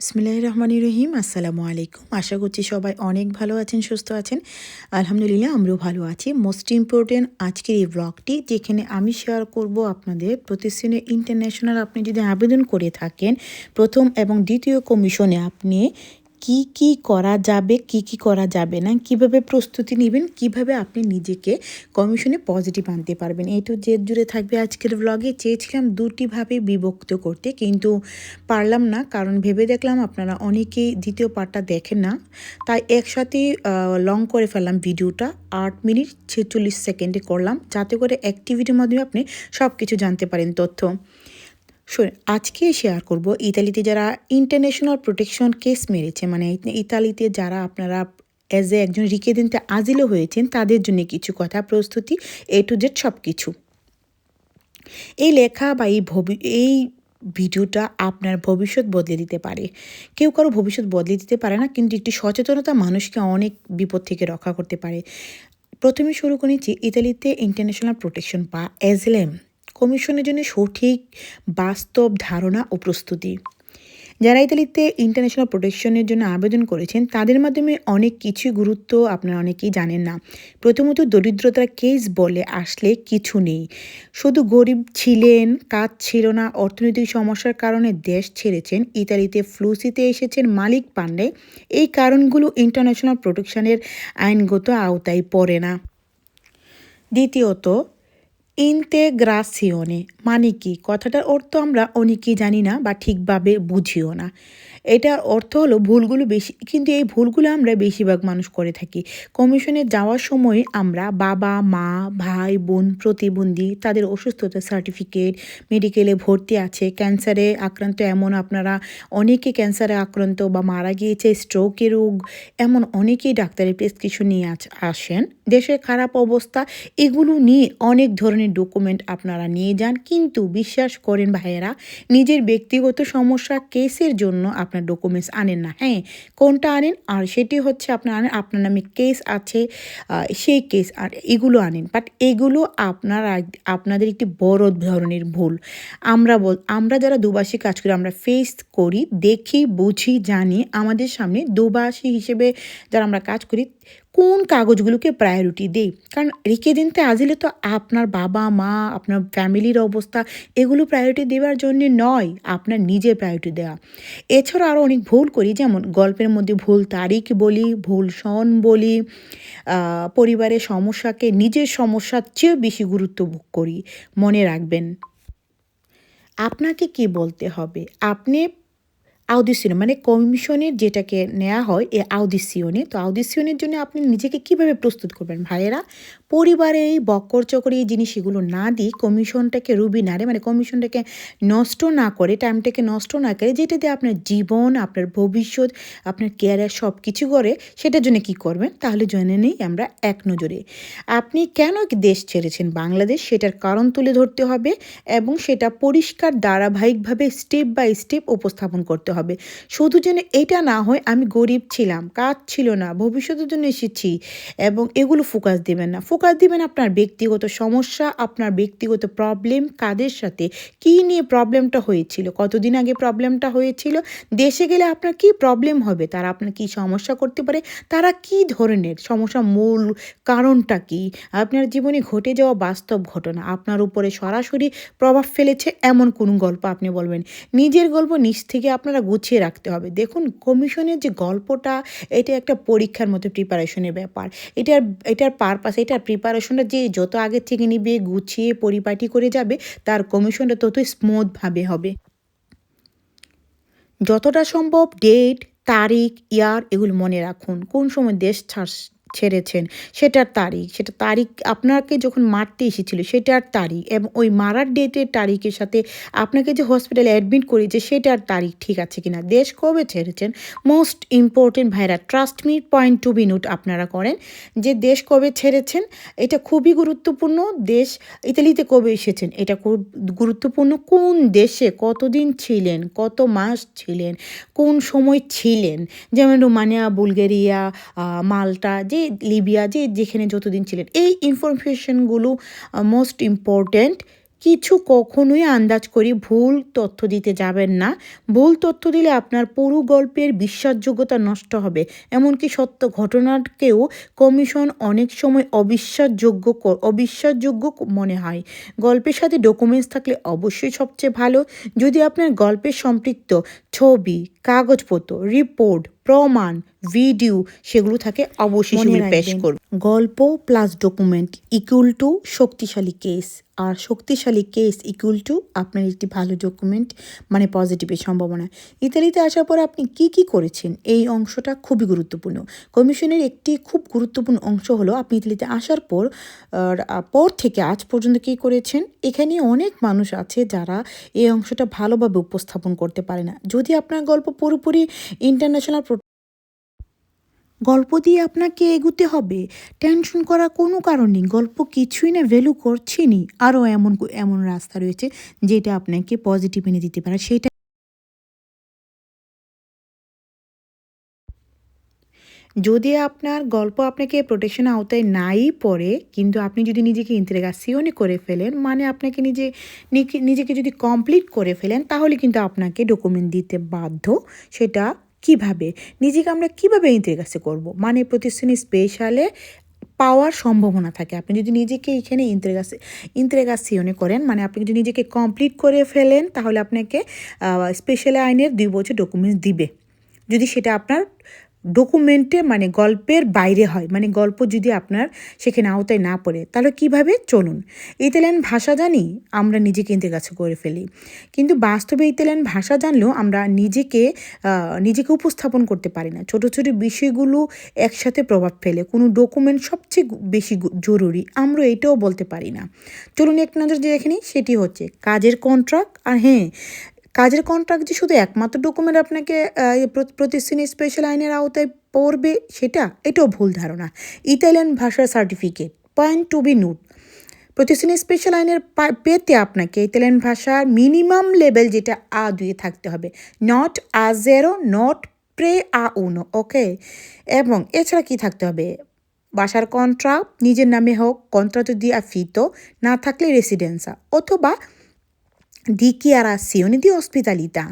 বিসমিল্লাহ রহমান রহিম। আসসালামু আলাইকুম। আশা করছি সবাই অনেক ভালো আছেন, সুস্থ আছেন। আলহামদুলিল্লাহ, আমরাও ভালো আছি। মোস্ট ইম্পর্টেন্ট আজকের এই ব্লগটি যেখানে আমি শেয়ার করব আপনাদের প্রতিষ্ঠানে ইন্টারন্যাশনাল আপনি যদি আবেদন করে থাকেন, প্রথম এবং দ্বিতীয় কমিশনে আপনি কি কি করা যাবে, কি কি করা যাবে না, কীভাবে প্রস্তুতি নেবেন, কীভাবে আপনি নিজেকে কমিশনে পজিটিভ আনতে পারবেন। এই তো জেদ জুড়ে থাকবে আজকের ব্লগে চেয়েছিলাম দুটিভাবে বিভক্ত করতে, কিন্তু পারলাম না, কারণ ভেবে দেখলাম আপনারা অনেকেই দ্বিতীয় পার্টটা দেখেন না। তাই একসাথে লং করে ফেললাম ভিডিওটা। আট মিনিট ছেচল্লিশ সেকেন্ডে করলাম। যাতে করে অ্যাক্টিভিটির মাধ্যমে আপনি সব কিছু জানতে পারেন তথ্য। আজকে শেয়ার করব, ইতালিতে যারা ইন্টারন্যাশনাল প্রোটেকশন কেস মেরেছে মানে ইতালিতে যারা আপনারা অ্যাজ এ একজন রিকেদিনতে আজিলও হয়েছেন, তাদের জন্য কিছু কথা, প্রস্তুতি এ টু জেড সব কিছু এই লেখা বা এই ভবি, এই ভিডিওটা আপনার ভবিষ্যৎ বদলে দিতে পারে। কেউ কারও ভবিষ্যৎ বদলে দিতে পারে না, কিন্তু একটি সচেতনতা মানুষকে অনেক বিপদ থেকে রক্ষা করতে পারে। প্রথমে শুরু করেছি ইতালিতে ইন্টারন্যাশনাল প্রোটেকশন বা এজলেম কমিশনের জন্য সঠিক বাস্তব ধারণা ও প্রস্তুতি। যারা ইতালিতে ইন্টারন্যাশনাল প্রোটেকশনের জন্য আবেদন করেছেন, তাদের মাধ্যমে অনেক কিছু গুরুত্ব আপনারা অনেকেই জানেন না। প্রথমত, দরিদ্রতার কেস বলে আসলে কিছু নেই। শুধু গরিব ছিলেন, কাজ ছিল না, অর্থনৈতিক সমস্যার কারণে দেশ ছেড়েছেন, ইতালিতে ফ্লুসিতে এসেছেন মালিক পান্ডে এই কারণগুলো ইন্টারন্যাশনাল প্রোটেকশনের আইনগত আওতায় পড়ে না। দ্বিতীয়ত ইন্তেগ্রাসিওনে। মানে কি? কথাটার অর্থ আমরা অনেকেই জানি না বা ঠিকভাবে বুঝিও না। এটার অর্থ হলো ভুলগুলো বেশি, কিন্তু এই ভুলগুলো আমরা বেশিরভাগ মানুষ করে থাকি। কমিশনে যাওয়ার সময় আমরা বাবা, মা, ভাই, বোন, প্রতিবন্ধী, তাদের অসুস্থতার সার্টিফিকেট মেডিকেলে ভর্তি আছে। ক্যান্সারে আক্রান্ত এমন আপনারা, অনেকে ক্যান্সারে আক্রান্ত বা মারা গিয়েছে স্ট্রোকের রোগ, এমন অনেকেই ডাক্তারের প্রেসক্রিপশন নিয়ে আসেন। দেশের খারাপ অবস্থা, এগুলো নিয়ে অনেক ধরনের ডকুমেন্ট আপনারা নিয়ে যান। কিন্তু বিশ্বাস করেন ভাইয়েরা, নিজের ব্যক্তিগত সমস্যা কেসের জন্য আপনার ডকুমেন্টস আনেন না। হ্যাঁ কোনটা আনেন? আর সেটি হচ্ছে আপনার আনেন, আপনার নামে কেস আছে সেই কেস আর এগুলো আনেন। বাট এগুলো আপনার আপনাদের একটি বড় ধরনের ভুল। আমরা বল, আমরা যারা দুবাসী কাজ করি, আমরা ফেস করি, দেখি, বুঝি, জানি, আমাদের সামনে দুবাসী হিসেবে যারা আমরা কাজ করি কোন কাগজগুলোকে প্রায়োরিটি দেই? কারণ রেখে দিনতে আজিলে তো আপনার বাবা, মা, আপনার ফ্যামিলির অবস্থা, এগুলো প্রায়োরিটি দেওয়ার জন্য নয়, আপনার নিজের প্রায়োরিটি দেওয়া এছাড়া আরও অনেক ভুল করি, যেমন গল্পের মধ্যে ভুল তারিখ বলি, ভুল সন বলি পরিবারের সমস্যাকে নিজের সমস্যার চেয়েও বেশি গুরুত্ব করি। মনে রাখবেন। আপনাকে কি বলতে হবে? আপনি আউদিসিয়ন মানে কমিশনের যেটাকে নেওয়া হয় এই আউদিসিয়নে তো আউদিসিয়নের জন্য আপনি নিজেকে কীভাবে প্রস্তুত করবেন ভাইয়েরা? পরিবারে এই বক্কর চকর এই জিনিস এগুলো না দিই, কমিশনটাকে রুবি নাড়ে মানে কমিশনটাকে নষ্ট না করে, টাইমটাকে নষ্ট না করে, যেটা দিয়ে আপনার জীবন, আপনার ভবিষ্যৎ, আপনার কেয়ারের সব কিছু করে, সেটার জন্য কি করবেন? তাহলে জেনে নেই আমরা এক নজরে। আপনি কেন দেশ ছেড়েছেন? বাংলাদেশ, সেটার কারণ তুলে ধরতে হবে এবং সেটা পরিষ্কার, ধারাবাহিকভাবে স্টেপ বাই স্টেপ উপস্থাপন করতে হবে। শুধু যেন এটা না হয়, আমি গরিব ছিলাম, কাজ ছিল না, ভবিষ্যতের জন্য এসেছি এবং এগুলো ফোকাস দেবেন না। ফোকাস দিবেন আপনার ব্যক্তিগত সমস্যা, আপনার ব্যক্তিগত প্রবলেম, কাদের সাথে, কি নিয়ে প্রবলেমটা হয়েছিল, কতদিন আগে প্রবলেমটা হয়েছিল, দেশে গেলে আপনার কি প্রবলেম হবে, তারা আপনার কি সমস্যা করতে পারে, তারা কি ধরনের সমস্যা মূল কারণটা কি, আপনার জীবনে ঘটে যাওয়া বাস্তব ঘটনা, আপনার উপরে সরাসরি প্রভাব ফেলেছে এমন কোন গল্প আপনি বলবেন? নিজের গল্প নিজ থেকে আপনারা গুছিয়ে রাখতে হবে। দেখুন কমিশনের যে গল্পটা, এটা একটা পরীক্ষার মতো প্রিপারেশনের ব্যাপার। এটার এটার পারপাস এটার প্রিপারেশনটা যে যত আগের থেকে নিবে, গুছিয়ে পরিপাটি করে যাবে, তার কমিশনটা ততই স্মুথভাবে হবে। যতটা সম্ভব ডেট তারিখ ইয়ার এগুলো মনে রাখুন। কোন সময় দেশ ছাড় ছেড়েছেন, সেটার তারিখ, সেটা তারিখ আপনাকে যখন মারতে এসেছিল, সেটার তারিখ এবং ওই মারার ডেটের তারিখের সাথে আপনাকে যে হসপিটালে অ্যাডমিট করেছে সেটার তারিখ ঠিক আছে কিনা, দেশ কবে ছেড়েছেন? মোস্ট ইম্পর্টেন্ট ভাইরা trust me point to be note আপনারা করেন যে দেশ কবে ছেড়েছেন, এটা খুবই গুরুত্বপূর্ণ। দেশ, ইতালিতে কবে এসেছেন, এটা খুব গুরুত্বপূর্ণ। কোন দেশে কতদিন ছিলেন, কত মাস ছিলেন, কোন সময় ছিলেন? যেমন রোমানিয়া, বুলগেরিয়া মাল্টা, যে লিবিয়া যে যেখানে যতদিন ছিলেন, এই ইনফরমেশনগুলো মোস্ট ইম্পর্ট্যান্ট কিছু কখনোই আন্দাজ করি ভুল তথ্য দিতে যাবেন না। ভুল তথ্য দিলে আপনার পুরো গল্পের বিশ্বাসযোগ্যতা নষ্ট হবে। এমনকি সত্য ঘটনাকেও কমিশন অনেক সময় অবিশ্বাসযোগ্য অবিশ্বাসযোগ্য মনে হয়। গল্পের সাথে ডকুমেন্টস থাকলে অবশ্যই সবচেয়ে ভালো। যদি আপনার গল্পের সম্পৃক্ত ছবি কাগজপত্র রিপোর্ট প্রমাণ ভিডিও সেগুলো থাকে অবশ্যই পেশ রাখবেন। গল্প প্লাস ডকুমেন্ট ইকুয়াল টু শক্তিশালী কেস আর শক্তিশালী কেস ইকুয়াল টু আপনার একটি ভালো ডকুমেন্ট মানে পজিটিভের সম্ভাবনা। ইতালিতে আসার পর আপনি কি কি করেছেন? এই অংশটা খুবই গুরুত্বপূর্ণ। কমিশনের একটি খুব গুরুত্বপূর্ণ অংশ হলো আপনি ইতালিতে আসার পর পর থেকে আজ পর্যন্ত কি করেছেন? এখানে অনেক মানুষ আছে যারা এই অংশটা ভালোভাবে উপস্থাপন করতে পারে না। যদি আপনার গল্প পুরোপুরি ইন্টারন্যাশনাল গল্প দিয়ে আপনাকে এগুতে হবে। টেনশন করার কোনো কারণ নেই। গল্প কিছুই না ভ্যালু করছি নি আরও এমন এমন রাস্তা রয়েছে যেটা আপনাকে পজিটিভ এনে দিতে পারে। সেটা যদি আপনার গল্প আপনাকে প্রোটেকশন আওতায় নাই পড়ে, কিন্তু আপনি যদি নিজেকে ইন্টারগাসিওনে করে ফেলেন মানে আপনাকে নিজে, নিজে- নিজেকে যদি কমপ্লিট করে ফেলেন, তাহলে কিন্তু আপনাকে ডকুমেন্ট দিতে বাধ্য। সেটা কীভাবে? নিজেকে আমরা কীভাবে ইন্টারগাসি করব? মানে প্রতিষ্ঠানে স্পেশালে পাওয়ার সম্ভাবনা থাকে। আপনি যদি নিজেকে এখানে ইন্টারগাসি ইন্টারগাসিওনে করেন মানে আপনি যদি নিজেকে কমপ্লিট করে ফেলেন, তাহলে আপনাকে স্পেশাল আইনের দুই বছর ডকুমেন্টস দিবে। যদি সেটা আপনার ডকুমেন্টে মানে গল্পের বাইরে হয়। মানে গল্প যদি আপনার সেখানে আওতায় না পড়ে, তাহলে কীভাবে চলুন? ইতালিয়ান ভাষা জানি, আমরা নিজেকে ইন্তের কাছে করে ফেলি। কিন্তু বাস্তবে ইতালিয়ান ভাষা জানলেও আমরা নিজেকে নিজেকে উপস্থাপন করতে পারি না। ছোট ছোট বিষয়গুলো একসাথে প্রভাব ফেলে। কোনো ডকুমেন্ট সবচেয়ে বেশি জরুরি, আমরা এটাও বলতে পারি না। চলুন এক নজর যে এখানে সেটি হচ্ছে কাজের কন্ট্রাক্ট আর হ্যাঁ কাজের কন্ট্রাক্ট যে শুধু একমাত্র ডকুমেন্ট আপনাকে আহ, এই প্র- প্রতিষ্ঠানে স্পেশাল আইনের আওতায় পড়বে সেটা এটাও ভুল ধারণা। ইতালিয়ান ভাষার certificate point to be note প্রতিষ্ঠানে স্পেশাল আইনের পেতে আপনাকে ইতালিয়ান ভাষার মিনিমাম লেভেল যেটা আ দুয়ে থাকতে হবে। নট আ জেরো নট প্রে আ উনো ওকে এবং এছাড়া কি থাকতে হবে? বাসার কন্ট্রাক্ট নিজের নামে হোক কন্ট্রাক্ট দিয়ে ফিতো না থাকলে রেসিডেন্সা অথবা di ospitalità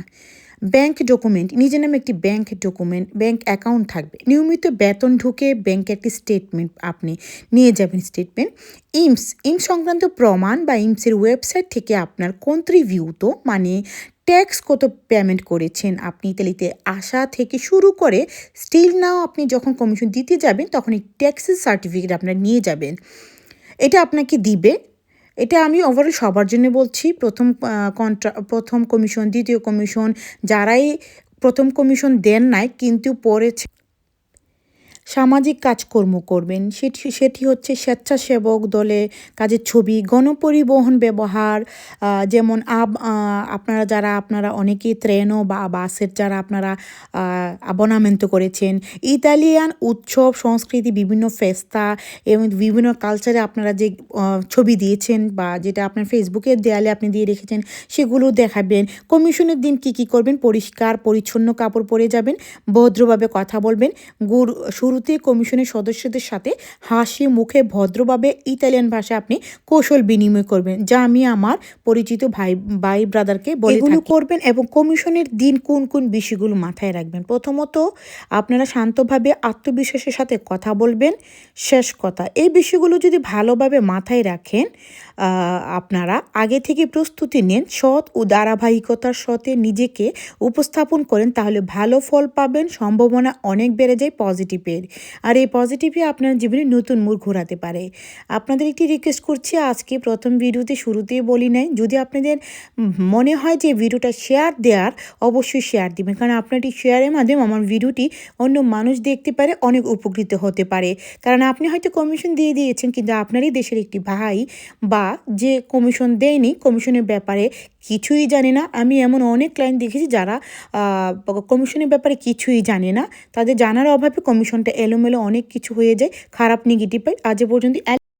ব্যাংক ডকুমেন্ট নিজের নামে একটি ব্যাংক ডকুমেন্ট, ব্যাংক অ্যাকাউন্ট থাকবে। নিয়মিত বেতন ঢুকে ব্যাংকে একটি স্টেটমেন্ট আপনি নিয়ে যাবেন স্টেটমেন্ট ইমস ইমস সংক্রান্ত প্রমাণ বা ইমসের ওয়েবসাইট থেকে আপনার কন্ট্রিবিউট মানে ট্যাক্স কত পেমেন্ট করেছেন আপনি ইতালিতে আসা থেকে শুরু করে স্টিল নাও আপনি যখন কমিশন দিতে যাবেন, তখন এই ট্যাক্সের সার্টিফিকেট আপনার নিয়ে যাবেন। এটা আপনাকে দিবে এটা আমি ওভারঅল সবার জন্য বলছি। প্রথম কন্ট্রা প্রথম কমিশন দ্বিতীয় কমিশন যারাই প্রথম কমিশন দেন নাই, কিন্তু পরে সামাজিক কাজকর্ম করবেন। সেটি সেটি হচ্ছে স্বেচ্ছাসেবক দলে কাজের ছবি, গণপরিবহন ব্যবহার যেমন আব আপনারা যারা, আপনারা অনেকেই ট্রেনও বা বাসের যারা আপনারা আবনামেন্ট করেছেন। ইতালিয়ান উৎসব, সংস্কৃতি, বিভিন্ন ফেস্তা এবং বিভিন্ন কালচারে আপনারা যে ছবি দিয়েছেন বা যেটা আপনার ফেসবুকের দেয়ালে আপনি দিয়ে রেখেছেন, সেগুলো দেখাবেন। কমিশনের দিন কি কি করবেন? পরিষ্কার, পরিচ্ছন্ন কাপড় পরে যাবেন, ভদ্রভাবে কথা বলবেন গুর শুরুতে কমিশনের সদস্যদের সাথে হাসি মুখে ভদ্রভাবে ইতালিয়ান ভাষায় আপনি কৌশল বিনিময় করবেন যা আমি আমার পরিচিত ভাই ভাই ব্রাদারকে বলে করবেন এবং কমিশনের দিন কোন কোন বিষয়গুলো মাথায় রাখবেন? প্রথমত আপনারা শান্তভাবে আত্মবিশ্বাসের সাথে কথা বলবেন। শেষ কথা এই বিষয়গুলো যদি ভালোভাবে মাথায় রাখেন আপনারা আগে থেকে প্রস্তুতি নেন সৎ ও ধারাবাহিকতার সাথে নিজেকে উপস্থাপন করেন তাহলে ভালো ফল পাবেন সম্ভাবনা অনেক বেড়ে যায় পজিটিভের। আর এই পজিটিভই আপনার জীবনে নতুন মোড় ঘোরাতে পারে। আপনাদের একটি রিকোয়েস্ট করছি, আজকে প্রথম ভিডিওতে শুরুতেই বলি নাই, যদি আপনাদের মনে হয় যে ভিডিওটা শেয়ার দেওয়ার অবশ্যই শেয়ার দিবেন। কারণ আপনার এই শেয়ারের মাধ্যমে আমার ভিডিওটি অন্য মানুষ দেখতে পারে, অনেক উপকৃত হতে পারে। কারণ আপনি হয়তো কমিশন দিয়ে দিয়েছেন, কিন্তু আপনারই দেশের একটি ভাই বা যে কমিশন দেয়নি কমিশনের ব্যাপারে কিছুই জানে না। আমি এমন অনেক ক্লায়েন্ট দেখেছি যারা কমিশনের ব্যাপারে কিছুই জানে না। তাদের জানার অভাবে কমিশনটা এলোমেলো অনেক কিছু হয়ে যায়, খারাপ নেগেটিভ পাই আজ পর্যন্ত